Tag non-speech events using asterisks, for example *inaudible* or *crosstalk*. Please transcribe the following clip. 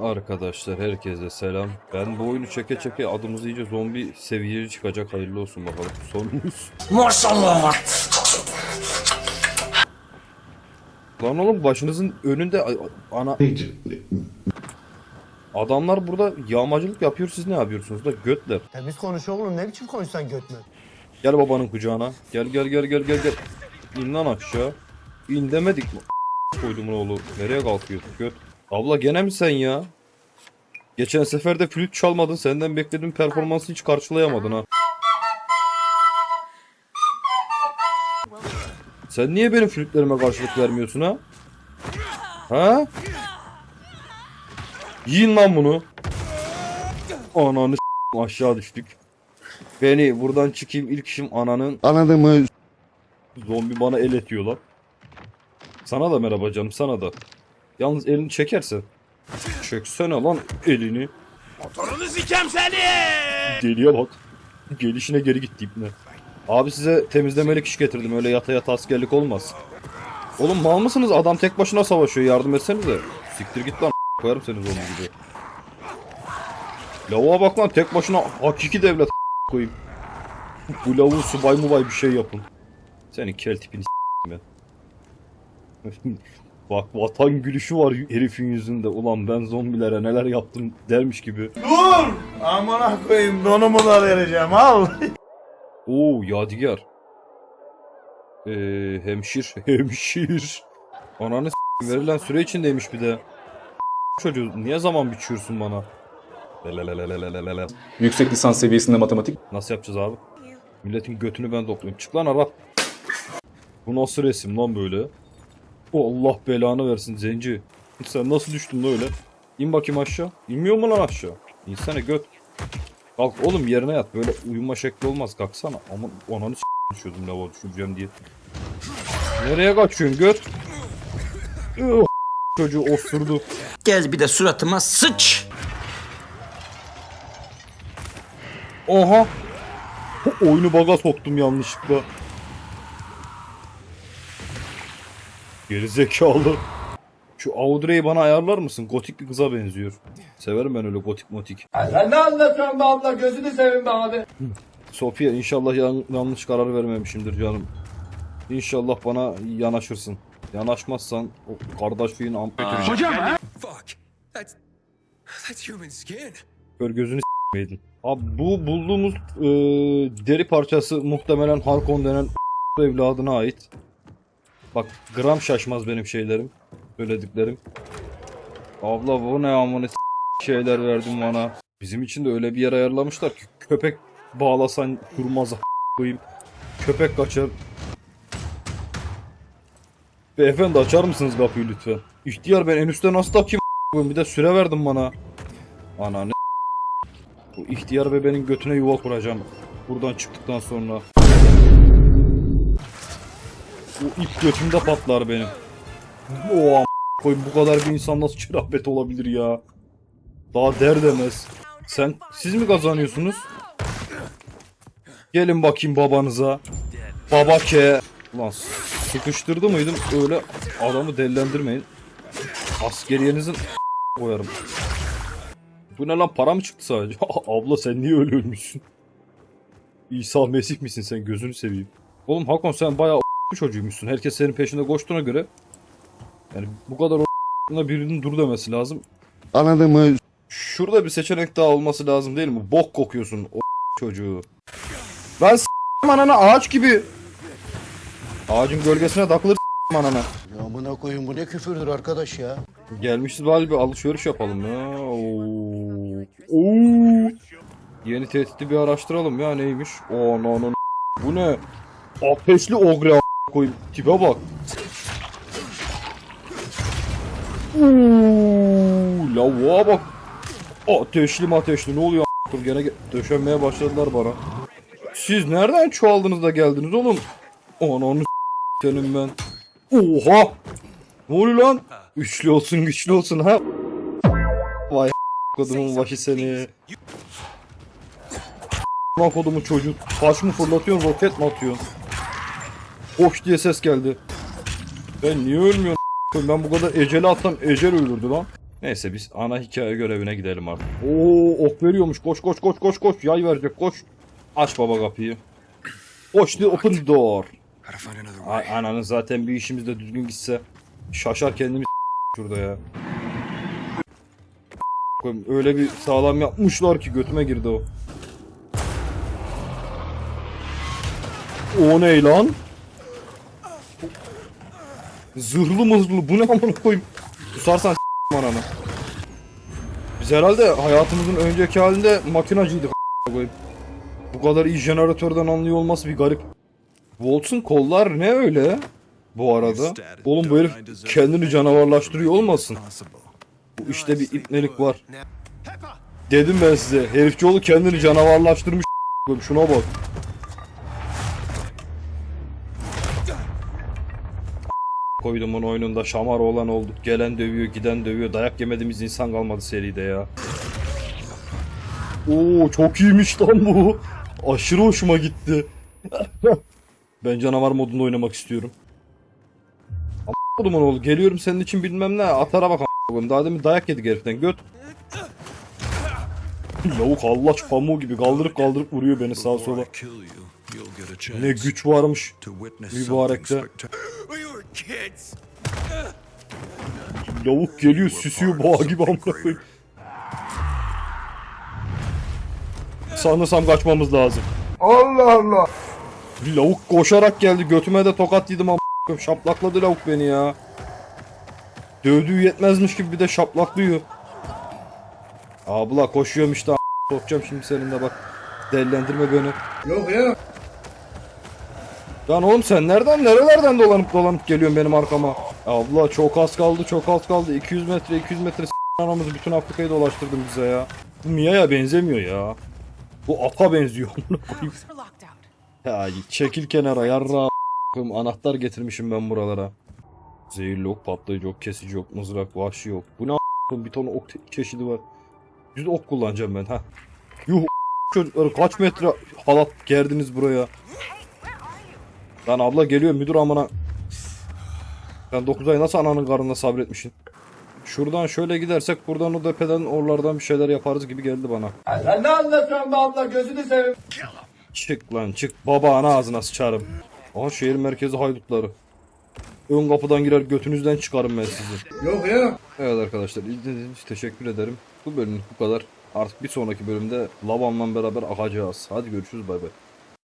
Arkadaşlar herkese selam. Ben bu oyunu çeke çeke adımız iyice zombi seviyeye çıkacak. Hayırlı olsun bakalım. Sonumuz. Maşallah. Lan oğlum başınızın önünde ana adamlar burada yağmacılık yapıyor siz ne yapıyorsunuz da götler. Temiz konuş oğlum ne biçim konuşsan götme. Gel babanın kucağına. Gel gel gel gel gel gel. İn lan aşağı. İn demedik mi? Koydumun oğlu. Nereye kalkıyorsun göt? Abla gene mi sen ya? Geçen sefer de flüt çalmadın. Senden beklediğim performansı hiç karşılayamadın ha. Sen niye benim flütlerime karşılık vermiyorsun ha? Ha? Yiyin lan bunu. Ananı aşağı düştük. Beni buradan çıkayım ilk işim ananın Anladın mı? zombi bana el etiyor lan. Sana da merhaba canım sana da. Yalnız elini çekersen. Çeksene lan elini. Motorunu sikem seni. Deliye bak. Gelişine geri gitti ipne. Abi size temizlemelik iş getirdim. Öyle yata yata askerlik olmaz. Oğlum mal mısınız? Adam tek başına savaşıyor. Yardım etsenize. Siktir git lan. Koyarım seni zombi gibi. Lavuğa bak lan tek başına hakiki devlet koyayım. Bu lavuğu subay mubay bir şey yapın. Senin kel tipini ben. Bak vatan gülüşü var herifin yüzünde. Ulan ben zombilere neler yaptım dermiş gibi. Dur! Amına koyayım donumu da vereceğim al. *laughs* Oo yadigar. Ee, hemşir. *laughs* Hemşir. Ananı s- verilen süre içindeymiş bir de. *laughs* Çocuğu niye zaman biçiyorsun bana? Lelelelelelelele. Yüksek lisans seviyesinde matematik Nasıl yapacağız abi? Milletin götünü ben toplayayım. Çık lan Arap. Bu nasıl resim lan böyle? O Allah belanı versin zenci. Sen nasıl düştün lan öyle? İn bakayım aşağı. İnmiyor mu lan aşağı? İnsene göt. Kalk oğlum yerine yat. Böyle uyuma şekli olmaz. Kalksana. Ama ananı s*** düşüyordum lava düşüreceğim diye. Nereye kaçıyorsun göt? Ih, Çocuğu osurdu. Gel bir de suratıma sıç. Oha. Oyunu baga soktum yanlışlıkla. Gerizekalı. Şu Audrey'i bana ayarlar mısın? Gotik bir kıza benziyor. Severim ben öyle gotik motik. Sen ne anlatıyorsun be abla gözünü seveyim be abi. Sofia inşallah yan- yanlış karar vermemişimdir canım. İnşallah bana yanaşırsın. Yanaşmazsan o kardeşliğin am... Fuck. That's that's human skin. Kör gözünü s**meydin. Abi bu bulduğumuz e, deri parçası muhtemelen Harkon denen evladına ait. Bak gram şaşmaz benim şeylerim. Söylediklerim. Abla bu ne amına şeyler verdin bana. Bizim için de öyle bir yer ayarlamışlar ki köpek bağlasan durmaz koyayım. Köpek kaçar. Beyefendi açar mısınız kapıyı lütfen? İhtiyar ben en üstte nasıl takayım a- Bir de süre verdin bana. Ananı bu ihtiyar bebenin götüne yuva kuracağım. Buradan çıktıktan sonra. Bu ip götümde patlar benim. O am- koyun bu kadar bir insan nasıl çırahbet olabilir ya? Daha der demez. Sen siz mi kazanıyorsunuz? Gelin bakayım babanıza. Baba ke. Ulan sıkıştırdı mıydım öyle adamı dellendirmeyin. Askeriyenizin koyarım. Bu ne lan para mı çıktı sadece? *laughs* Abla sen niye öyle ölmüşsün? İsa Mesih misin sen gözünü seveyim. Oğlum Hakon sen bayağı o çocuğuymuşsun. Herkes senin peşinde koştuğuna göre. Yani bu kadar o *laughs* birinin dur demesi lazım. Anladın mı? Şurada bir seçenek daha olması lazım değil mi? Bok kokuyorsun o *laughs* çocuğu. Ben s***im anana ağaç gibi. Ağacın gölgesine takılır *laughs* s***im anana. Ya amına koyayım bu ne küfürdür arkadaş ya. Gelmişiz bir alışveriş yapalım ya. Oo. Oo. Yeni tehdidi bir araştıralım ya neymiş? O ananın bu ne? Ateşli ogre koyayım. Tipe bak. Oo, lavuğa bak. Ateşli mi ateşli ne oluyor Dur gene ge- döşenmeye başladılar bana. Siz nereden çoğaldınız da geldiniz oğlum? Ananı senin ben. Oha! Ne oluyor lan? Güçlü olsun güçlü olsun ha. Vay kodumun başı seni. Lan kodumun çocuğu. Taş mı fırlatıyorsun roket mi atıyorsun? Hoş diye ses geldi. Ben niye ölmüyorum? Ben bu kadar eceli atsam ecel ölürdü lan. Neyse biz ana hikaye görevine gidelim artık. Oo ok veriyormuş. Koş koş koş koş koş. Yay verecek koş. Aç baba kapıyı. Koş the open the door. Gotta find another A- way. ananın zaten bir işimiz de düzgün gitse şaşar kendimiz şurada ya. Öyle bir sağlam yapmışlar ki götüme girdi o. O ne lan? Zırhlı mızırlı bu ne amına koyayım. Susarsan ananı. Biz herhalde hayatımızın önceki halinde makinacıydık koyayım. Bu kadar iyi jeneratörden anlıyor olması bir garip. Waltz'un kollar ne öyle? Bu arada. Oğlum bu herif kendini canavarlaştırıyor olmasın? Bu işte bir ipnelik var. Dedim ben size. Herifçioğlu kendini canavarlaştırmış. Şuna bak. Koydum onun oyununda şamar olan olduk. Gelen dövüyor, giden dövüyor. Dayak yemediğimiz insan kalmadı seride ya. Oo çok iyiymiş lan bu. Aşırı hoşuma gitti. *laughs* ben canavar modunda oynamak istiyorum. Ama oğlu geliyorum senin için bilmem ne. Atara bak a**ım. Daha demin dayak yedik heriften. Göt. *laughs* Lavuk hallaç pamuğu gibi kaldırıp kaldırıp vuruyor beni sağa sola. Ne güç varmış mübarekte. Lavuk geliyor süsüyor boğa gibi amına koyayım. Sanırsam kaçmamız lazım. Allah Allah. Lavuk koşarak geldi götüme de tokat yedim amına. Şaplakladı lavuk beni ya. Dövdüğü yetmezmiş gibi bir de şaplaklıyor. Abla koşuyorum işte a**. Sokacağım şimdi senin de bak. Delilendirme beni. Yok ya. Lan oğlum sen nereden nerelerden dolanıp dolanıp geliyorsun benim arkama? Abla çok az kaldı çok az kaldı. 200 metre 200 metre anamızı bütün Afrika'yı dolaştırdın bize ya. Bu Mia'ya benzemiyor ya. Bu ata benziyor. *laughs* ya çekil kenara yarra. Anahtar getirmişim ben buralara. Zehirli ok, patlayıcı ok, kesici ok, mızrak, vahşi yok. Bu ne bir ton ok çeşidi var. Yüz ok kullanacağım ben ha. Yuh çocukları kaç metre halat gerdiniz buraya. Lan abla geliyor müdür amına. Sen 9 ay nasıl ananın karnında sabretmişsin? Şuradan şöyle gidersek buradan o tepeden oralardan bir şeyler yaparız gibi geldi bana. Sen ne anlatıyorsun be abla gözünü seveyim. Çık lan çık baba ana ağzına sıçarım. Aha şehir merkezi haydutları. Ön kapıdan girer götünüzden çıkarım ben sizi. Yok ya. Evet arkadaşlar izlediğiniz için teşekkür ederim. Bu bölümlük bu kadar. Artık bir sonraki bölümde Lavan'la beraber akacağız. Hadi görüşürüz bay bay.